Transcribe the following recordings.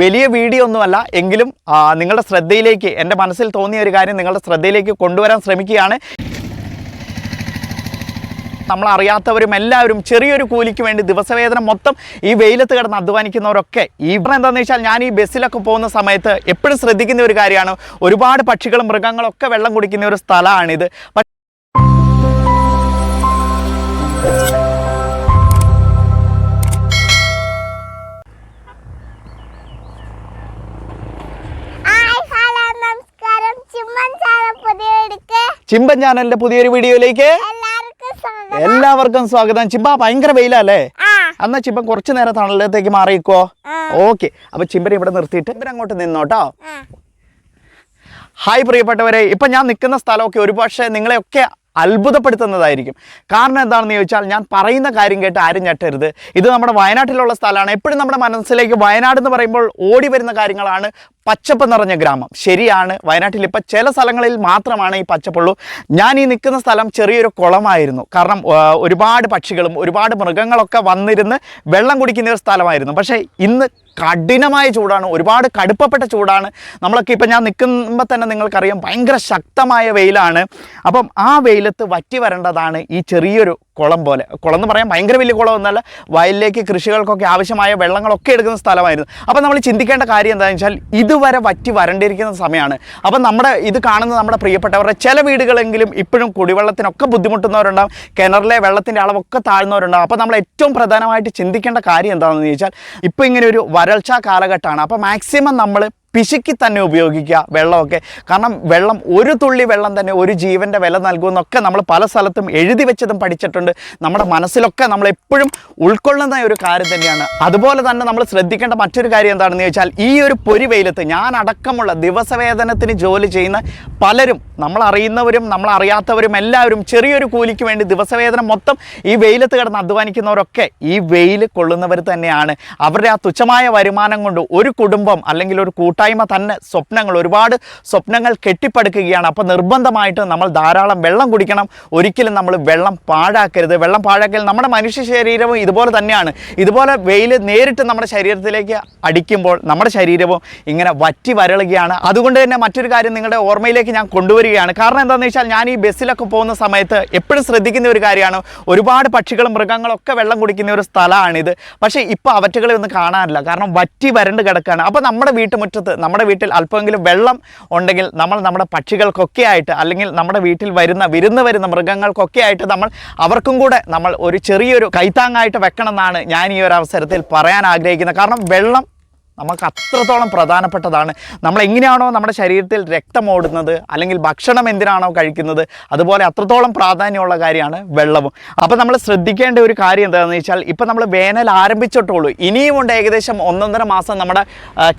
വലിയ വീഡിയോ ഒന്നുമല്ല എങ്കിലും നിങ്ങളുടെ ശ്രദ്ധയിലേക്ക് എന്റെ മനസ്സിൽ തോന്നിയ ഒരു കാര്യം നിങ്ങളുടെ ശ്രദ്ധയിലേക്ക് കൊണ്ടുവരാൻ ശ്രമിക്കുകയാണ്. നമ്മളറിയാത്തവരും എല്ലാവരും ചെറിയൊരു കൂലിക്ക് വേണ്ടി ദിവസവേതനം മൊത്തം ഈ വെയിലത്ത് കിടന്ന് അധ്വാനിക്കുന്നവരൊക്കെ. ഇവിടെ എന്താണെന്ന് വെച്ചാൽ ഞാൻ ഈ ബസ്സിലൊക്കെ പോകുന്ന സമയത്ത് എപ്പോഴും ശ്രദ്ധിക്കുന്ന ഒരു കാര്യമാണ് ഒരുപാട് പക്ഷികളും മൃഗങ്ങളൊക്കെ വെള്ളം കുടിക്കുന്ന ഒരു സ്ഥലമാണിത്. ചിമ്പൻ ചാനലിന്റെ പുതിയൊരു വീഡിയോയിലേക്ക് എല്ലാവർക്കും സ്വാഗതം. ചിമ്പ ഭയങ്കര വെയിലല്ലേ? എന്നാ ചിമ്പൻ കുറച്ചു നേരം തണലത്തേക്ക് മാറിയിക്കോ. ഓക്കെ. അപ്പൊ ചിമ്പൻ ഇവിടെ നിർത്തിയിട്ട് ഇവർ അങ്ങോട്ട് നിന്നോട്ടോ ഹായ് പ്രിയപ്പെട്ടവരെ ഇപ്പൊ ഞാൻ നിൽക്കുന്ന സ്ഥലമൊക്കെ ഒരുപക്ഷെ നിങ്ങളെയൊക്കെ അത്ഭുതപ്പെടുത്തുന്നതായിരിക്കും. കാരണം എന്താണെന്ന് ചോദിച്ചാൽ ഞാൻ പറയുന്ന കാര്യം കേട്ട് ആരും ഞെട്ടരുത്. ഇത് നമ്മുടെ വയനാട്ടിലുള്ള സ്ഥലമാണ്. എപ്പോഴും നമ്മുടെ മനസ്സിലേക്ക് വയനാട് എന്ന് പറയുമ്പോൾ ഓടി വരുന്ന കാര്യങ്ങളാണ്. പച്ചപ്പ് നിറഞ്ഞ ഗ്രാമം. ശരിയാണ്. വയനാട്ടിൽ ഇപ്പം ചില സ്ഥലങ്ങളിൽ മാത്രമാണ് ഈ പച്ചപ്പുള്ളൂ. ഞാൻ ഈ നിൽക്കുന്ന സ്ഥലം ചെറിയൊരു കുളമായിരുന്നു. കാരണം ഒരുപാട് പക്ഷികളും ഒരുപാട് മൃഗങ്ങളൊക്കെ വന്നിരുന്ന് വെള്ളം കുടിക്കുന്ന ഒരു സ്ഥലമായിരുന്നു. പക്ഷേ ഇന്ന് കഠിനമായ ചൂടാണ്. ഒരുപാട് കടുപ്പപ്പെട്ട ചൂടാണ്. നമ്മളൊക്കെ ഇപ്പം ഞാൻ നിൽക്കുമ്പോൾ തന്നെ നിങ്ങൾക്കറിയാം ഭയങ്കര ശക്തമായ വെയിലാണ്. അപ്പം ആ വെയിലത്ത് വറ്റി വരേണ്ടതാണ് ഈ ചെറിയൊരു കുളം പോലെ. കുളം എന്ന് പറയാൻ ഭയങ്കര വലിയ കുളം ഒന്നല്ല വയലിലേക്ക് കൃഷികൾക്കൊക്കെ ആവശ്യമായ വെള്ളങ്ങളൊക്കെ എടുക്കുന്ന സ്ഥലമായിരുന്നു. അപ്പോൾ നമ്മൾ ചിന്തിക്കേണ്ട കാര്യം എന്താണെന്ന് വെച്ചാൽ ഇതുവരെ വറ്റി വരണ്ടിരിക്കുന്ന സമയമാണ് അപ്പം നമ്മുടെ ഇത് കാണുന്ന നമ്മുടെ പ്രിയപ്പെട്ടവരുടെ ചില വീടുകളെങ്കിലും ഇപ്പോഴും കുടിവെള്ളത്തിനൊക്കെ ബുദ്ധിമുട്ടുന്നവരുണ്ടാവും കിണറിലെ വെള്ളത്തിന്റെ അളവൊക്കെ താഴ്ന്നവരുണ്ടാവും. അപ്പോൾ നമ്മൾ ഏറ്റവും പ്രധാനമായിട്ട് ചിന്തിക്കേണ്ട കാര്യം എന്താണെന്ന് ചോദിച്ചാൽ ഇപ്പോൾ ഇങ്ങനെ ഒരു വരൾച്ച കാലഘട്ടമാണ്. അപ്പോൾ മാക്സിമം നമ്മൾ പിശുക്കി തന്നെ ഉപയോഗിക്കുക വെള്ളമൊക്കെ. കാരണം വെള്ളം ഒരു തുള്ളി വെള്ളം തന്നെ ഒരു ജീവന്റെ വില നൽകുമെന്നൊക്കെ നമ്മൾ പല സ്ഥലത്തും എഴുതി വെച്ചതും പഠിച്ചിട്ടുണ്ട്. നമ്മുടെ മനസ്സിലൊക്കെ നമ്മൾ എപ്പോഴും ഉൾക്കൊള്ളുന്ന ഒരു കാര്യം തന്നെയാണ്. അതുപോലെ തന്നെ നമ്മൾ ശ്രദ്ധിക്കേണ്ട മറ്റൊരു കാര്യം എന്താണെന്ന് ചോദിച്ചാൽ ഈ ഒരു പൊരി വെയിലത്ത് ഞാൻ അടക്കമുള്ള ദിവസവേതനത്തിന് ജോലി ചെയ്യുന്ന പലരും നമ്മൾ അറിയുന്നവരും നമ്മൾ അറിയാത്തവരും എല്ലാവരും ചെറിയൊരു കൂലിക്ക് വേണ്ടി ദിവസവേതനം മൊത്തം ഈ വെയിലത്ത് കിടന്ന് അധ്വാനിക്കുന്നവരൊക്കെ ഈ വെയിൽ കൊള്ളുന്നവർ തന്നെയാണ്. അവരുടെ ആ തുച്ഛമായ വരുമാനം കൊണ്ട് ഒരു കുടുംബം അല്ലെങ്കിൽ ഒരു കൂട്ടായ്മ തന്നെ സ്വപ്നങ്ങൾ ഒരുപാട് സ്വപ്നങ്ങൾ കെട്ടിപ്പടുക്കുകയാണ്. അപ്പോൾ നിർബന്ധമായിട്ട് നമ്മൾ ധാരാളം വെള്ളം കുടിക്കണം. ഒരിക്കലും നമ്മൾ വെള്ളം പാഴാക്കരുത്. വെള്ളം പാഴാക്കൽ നമ്മുടെ മനുഷ്യ ശരീരവും ഇതുപോലെ തന്നെയാണ്. ഇതുപോലെ വെയിൽ നേരിട്ട് നമ്മുടെ ശരീരത്തിലേക്ക് അടിക്കുമ്പോൾ നമ്മുടെ ശരീരവും ഇങ്ങനെ വറ്റി വരളുകയാണ്. അതുകൊണ്ട് തന്നെ മറ്റൊരു കാര്യം നിങ്ങളുടെ ഓർമ്മയിലേക്ക് ഞാൻ കൊണ്ടുവരികയാണ്. കാരണം എന്താണെന്ന് വെച്ചാൽ ഞാൻ ഈ ബസ്സിലൊക്കെ പോകുന്ന സമയത്ത് എപ്പോഴും ശ്രദ്ധിക്കുന്ന ഒരു കാര്യമാണ്. ഒരുപാട് പക്ഷികളും മൃഗങ്ങളും ഒക്കെ വെള്ളം കുടിക്കുന്ന ഒരു സ്ഥലമാണിത്. പക്ഷേ ഇപ്പോൾ അവറ്റകളെ ഒന്നും കാണാനില്ല. കാരണം വറ്റി വരണ്ട് കിടക്കുകയാണ്. അപ്പോൾ നമ്മുടെ വീട്ടുമുറ്റത്ത് നമ്മുടെ വീട്ടിൽ അല്പമെങ്കിലും വെള്ളം ഉണ്ടെങ്കിൽ നമ്മൾ നമ്മുടെ പക്ഷികൾക്കൊക്കെ ആയിട്ട് അല്ലെങ്കിൽ നമ്മുടെ വീട്ടിൽ വരുന്ന വിരുന്ന് വരുന്ന മൃഗങ്ങൾക്കൊക്കെ ആയിട്ട് നമ്മൾ അവർക്കും കൂടെ നമ്മൾ ഒരു ചെറിയൊരു കൈത്താങ്ങായിട്ട് വെക്കണമെന്നാണ് ഞാൻ ഈ ഒരു അവസരത്തിൽ പറയാൻ ആഗ്രഹിക്കുന്നത്. കാരണം വെള്ളം നമുക്ക് അത്രത്തോളം പ്രധാനപ്പെട്ടതാണ്. നമ്മൾ എങ്ങനെയാണോ നമ്മുടെ ശരീരത്തിൽ രക്തം ഓടുന്നത് അല്ലെങ്കിൽ ഭക്ഷണം എന്തിനാണോ കഴിക്കുന്നത് അതുപോലെ അത്രത്തോളം പ്രാധാന്യമുള്ള കാര്യമാണ് വെള്ളവും. അപ്പോൾ നമ്മൾ ശ്രദ്ധിക്കേണ്ട ഒരു കാര്യം എന്താണെന്ന് വെച്ചാൽ ഇപ്പോൾ നമ്മൾ വേനൽ ആരംഭിച്ചിട്ടുള്ളൂ. ഇനിയും ഉണ്ട് ഏകദേശം ഒന്നൊന്നര മാസം നമ്മുടെ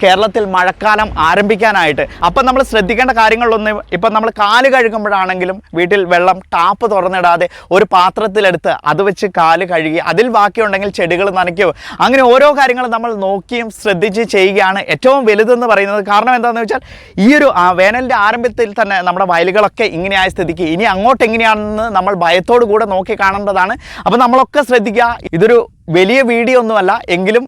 കേരളത്തിൽ മഴക്കാലം ആരംഭിക്കാനായിട്ട്. അപ്പം നമ്മൾ ശ്രദ്ധിക്കേണ്ട കാര്യങ്ങളിലൊന്ന് ഇപ്പം നമ്മൾ കാൽ കഴുകുമ്പോഴാണെങ്കിലും വീട്ടിൽ വെള്ളം ടാപ്പ് തുറന്നിടാതെ ഒരു പാത്രത്തിലെടുത്ത് അത് വെച്ച് കാൽ കഴുകി അതിൽ ബാക്കിയുണ്ടെങ്കിൽ ചെടികൾ നനയ്ക്കുകയോ അങ്ങനെ ഓരോ കാര്യങ്ങളും നമ്മൾ നോക്കിയും ശ്രദ്ധിച്ച് ചെയ്യുകയാണ് ഏറ്റവും വലുതെന്ന് പറയുന്നത് കാരണം എന്താണെന്ന് വെച്ചാൽ ഈ ഒരു വേനലിന്റെ ആരംഭത്തിൽ തന്നെ നമ്മുടെ വയലുകളൊക്കെ ഇങ്ങനെയായ സ്ഥിതിക്ക് ഇനി അങ്ങോട്ട് എങ്ങനെയാണെന്ന് നമ്മൾ ഭയത്തോടു കൂടെ നോക്കി കാണേണ്ടതാണ്. അപ്പോൾ നമ്മളൊക്കെ ശ്രദ്ധിക്കുക ഇതൊരു വലിയ വീഡിയോ ഒന്നുമല്ല. എങ്കിലും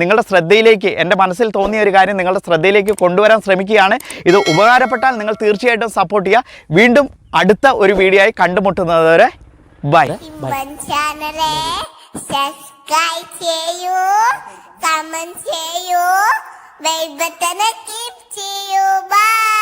നിങ്ങളുടെ ശ്രദ്ധയിലേക്ക് എന്റെ മനസ്സിൽ തോന്നിയ ഒരു കാര്യം നിങ്ങളുടെ ശ്രദ്ധയിലേക്ക് കൊണ്ടുവരാൻ ശ്രമിക്കുകയാണ്. ഇത് ഉപകാരപ്പെട്ടാൽ നിങ്ങൾ തീർച്ചയായിട്ടും സപ്പോർട്ട് ചെയ്യുക. വീണ്ടും അടുത്ത ഒരു വീഡിയോ ആയി കണ്ടുമുട്ടുന്നതുവരെ ബൈ ചാനലേ ചാനലെ സബ്സ്ക്രൈബ് ചെയ്യൂ കമന്റ് ചെയ്യൂ വെൽബട്ടനെ കീപ് ചെയ്യൂ. ബൈ